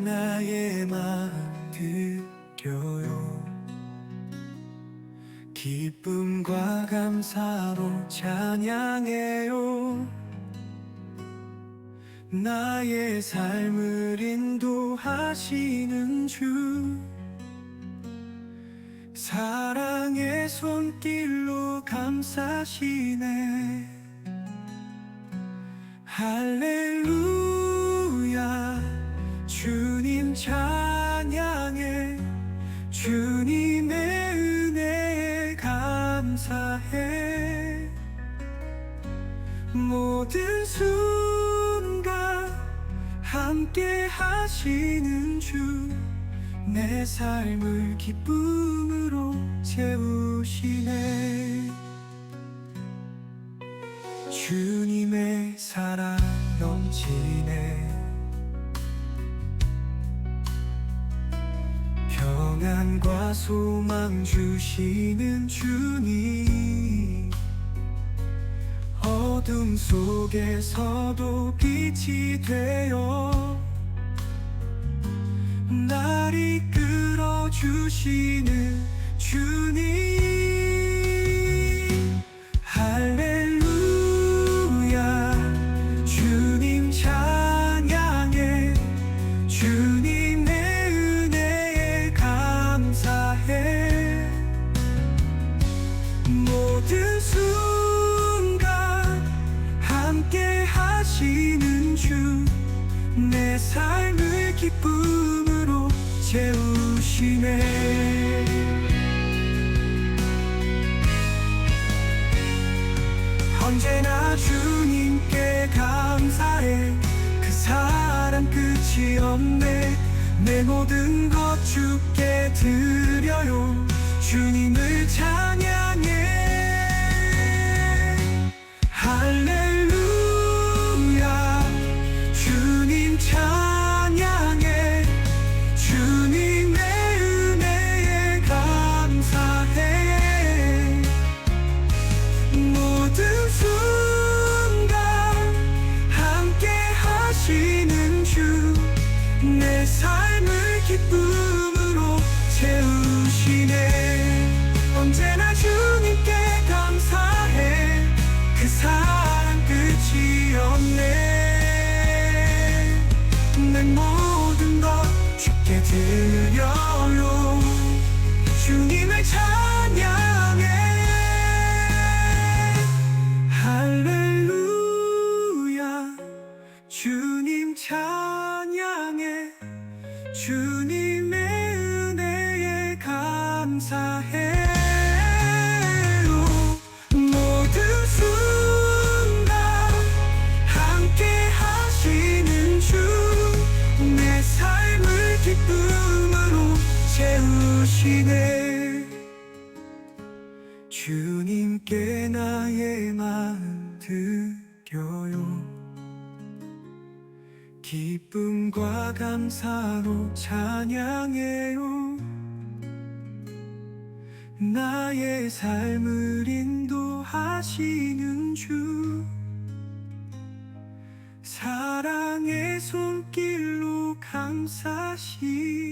나의 마음 드려요. 기쁨과 감사로 찬양해요. 나의 삶을 인도하시는 주 사랑의 손길로 감싸시네. 할렐루야 감사해. 모든 순간 함께 하시는 주 내 삶을 기쁨으로 채우시네. 주님의 사랑 넘치네. 평안과 소망 주시는 주님 어둠 속에서도 빛이 되어 날 이끌어 주시는 주님 삶을 기쁨으로 채우시네. 언제나 주님께 감사해. 그 사랑 끝이 없네. 내 모든 것 주께 드려요. 주님을 찬양 내 삶을 기쁨으로 주님의 은혜에 감사해 모든 순간 함께 하시는 주 내 삶을 기쁨으로 채우시네. 주님께 나의 마음 드려요 기쁨과 감사로 찬양해요. 나의 삶을 인도하시는 주. 사랑의 손길로 감싸시네